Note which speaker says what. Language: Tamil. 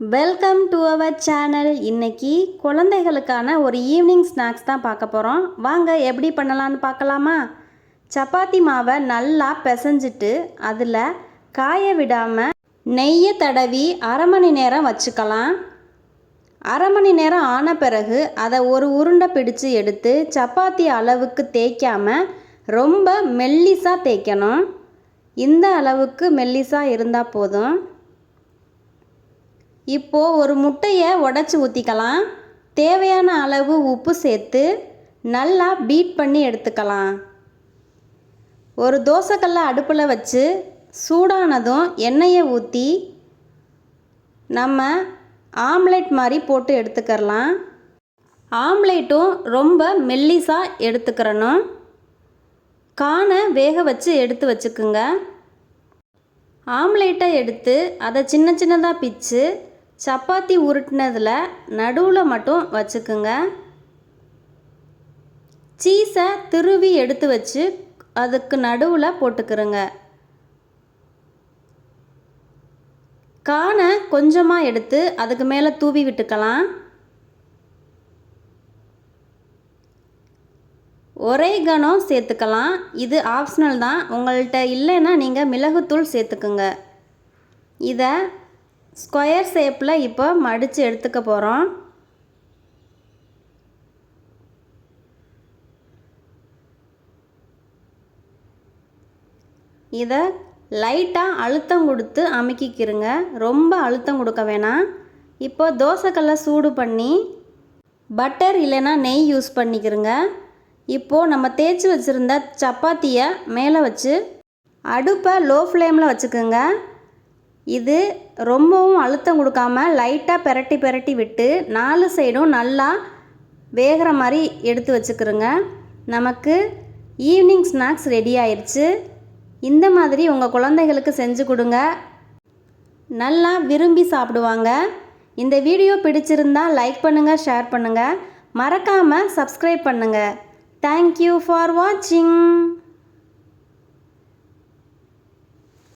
Speaker 1: வெல்கம் டு அவர் சேனல் இன்னைக்கு குழந்தைகளுக்கான ஒரு ஈவினிங் ஸ்நாக்ஸ் தான் பார்க்க போகிறோம் வாங்க எப்படி பண்ணலான்னு பார்க்கலாமா? சப்பாத்தி மாவை நல்லா பிசைஞ்சிட்டு அதில் காய விடாமல் நெய்யை தடவி அரை மணி நேரம் வச்சுக்கலாம். அரை மணி நேரம் ஆன பிறகு அதை ஒரு உருண்டை பிடிச்சு எடுத்து சப்பாத்தி அளவுக்கு தேய்க்காமல் ரொம்ப மெல்லிசாக தேய்க்கணும். இந்த அளவுக்கு மெல்லிசாக இருந்தால் போதும். இப்போது ஒரு முட்டையை உடச்சி ஊற்றிக்கலாம் தேவையான அளவு உப்பு சேர்த்து நல்லா பீட் பண்ணி எடுத்துக்கலாம். ஒரு தோசைக்கல்லை அடுப்பில் வச்சு சூடானதும் எண்ணெயை ஊற்றி நம்ம ஆம்லெட் மாதிரி போட்டு எடுத்துக்கிறலாம். ஆம்லேட்டும் ரொம்ப மெல்லிசாக எடுத்துக்கிறணும். கானை வேக வச்சு எடுத்து வச்சுக்குங்க. ஆம்லேட்டை எடுத்து அதை சின்ன சின்னதாக பிச்சு சப்பாத்தி உருட்டினதில் நடுவில் மட்டும் வச்சுக்குங்க. சீஸை திருவி எடுத்து வச்சு அதுக்கு நடுவில் போட்டுக்கிறோங்க. கானை கொஞ்சமாக எடுத்து அதுக்கு மேலே தூவி விட்டுக்கலாம். ஒரே கனம் சேர்த்துக்கலாம். இது ஆப்ஷனல் தான். உங்கள்கிட்ட இல்லைன்னா நீங்கள் மிளகுத்தூள் சேர்த்துக்குங்க. இதை ஸ்கொயர் ஷேப்பில் இப்போ மடித்து எடுத்துக்க போகிறோம் இதை லைட்டாக அழுத்தம் கொடுத்து அமுக்கிக்கிறங்க ரொம்ப அழுத்தம் கொடுக்க வேணாம். இப்போ தோசைக்கல்லை சூடு பண்ணி பட்டர் இல்லைன்னா நெய் யூஸ் பண்ணிக்கிறங்க இப்போது நம்ம தேய்ச்சி வச்சுருந்த சப்பாத்தியை மேலே வச்சு அடுப்பை லோ ஃப்ளேமில் வச்சுக்கோங்க. இது ரொம்பவும் அழுத்தம் கொடுக்காம லைட்டாக பெரட்டி பெரட்டி விட்டு நாலு சைடும் நல்லா வேகிற மாதிரி எடுத்து வச்சுக்கிறோங்க நமக்கு ஈவினிங் ஸ்நாக்ஸ் ரெடி ஆயிடுச்சு இந்த மாதிரி உங்கள் குழந்தைகளுக்கு செஞ்சு கொடுங்க. நல்லா விரும்பி சாப்பிடுவாங்க. இந்த வீடியோ பிடிச்சிருந்தா லைக் பண்ணுங்கள் ஷேர் பண்ணுங்கள் மறக்காமல் சப்ஸ்கிரைப் பண்ணுங்கள் தேங்க்யூ ஃபார் வாட்சிங்